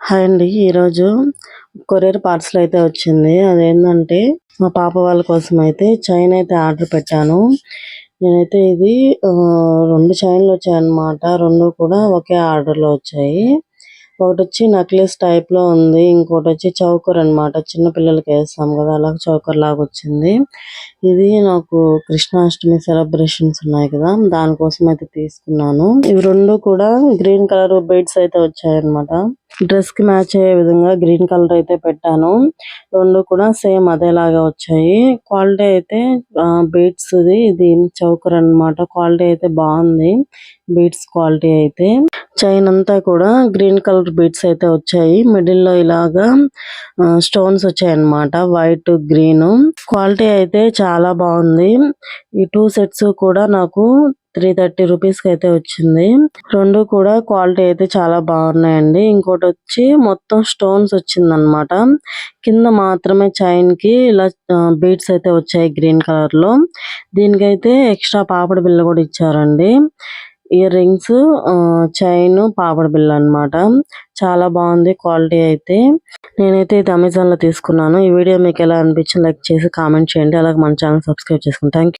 Hi అండి. ఈరోజు courier parcel అయితే వచ్చింది. అదేంటంటే మా పాప వాళ్ళ కోసం అయితే చైన్ అయితే ఆర్డర్ పెట్టాను. నేనైతే ఇది రెండు చైన్లు వచ్చాయన్నమాట. రెండు కూడా ఒకే ఆర్డర్లో వచ్చాయి. ఒకటి వచ్చి నక్లెస్ టైప్లో ఉంది. ఇంకోటి వచ్చి చౌకర్ అన్నమాట. చిన్న పిల్లలకి వేస్తాం కదా అలా చౌకర్ లాగా వచ్చింది ఇది నాకు కృష్ణాష్టమి సెలబ్రేషన్స్ ఉన్నాయి కదా దానికోసం అయితే తీసుకున్నాను. ఇవి రెండు కూడా గ్రీన్ కలర్ బీడ్స్ అయితే వచ్చాయన్నమాట. డ్రెస్కి మ్యాచ్ అయ్యే విధంగా గ్రీన్ కలర్ అయితే పెట్టాను. రెండు కూడా సేమ్ అదేలాగా వచ్చాయి. క్వాలిటీ అయితే బీడ్స్ ది ఇది చౌకర్ అన్నమాట. క్వాలిటీ అయితే బాగుంది. బీడ్స్ క్వాలిటీ అయితే. చైన్ అంతా కూడా గ్రీన్ కలర్ బీట్స్ అయితే వచ్చాయి. మిడిల్లో ఇలాగా స్టోన్స్ వచ్చాయి అన్నమాట వైట్ గ్రీన్. క్వాలిటీ అయితే చాలా బాగుంది. ఈ టూ సెట్స్ కూడా నాకు త్రీ థర్టీ రూపీస్కి అయితే వచ్చింది. రెండు కూడా క్వాలిటీ అయితే చాలా బాగున్నాయండి. ఇంకోటి వచ్చి మొత్తం స్టోన్స్ వచ్చిందనమాట కింద మాత్రమే చైన్కి ఇలా బీడ్స్ అయితే వచ్చాయి గ్రీన్ కలర్లో దీనికైతే ఎక్స్ట్రా పాపడి బిల్లు కూడా ఇచ్చారండి. ఇయర్ రింగ్స్ చైన్ పాపడ బిళ్ళ అన్నమాట. చాలా బాగుంది క్వాలిటీ అయితే. నేనైతే ఇది అమెజాన్లో తీసుకున్నాను. ఈ వీడియో మీకు ఎలా అనిపించింది లైక్ చేసి కామెంట్ చేయండి. అలాగే మన ఛానల్ సబ్స్క్రైబ్ చేసుకోండి థ్యాంక్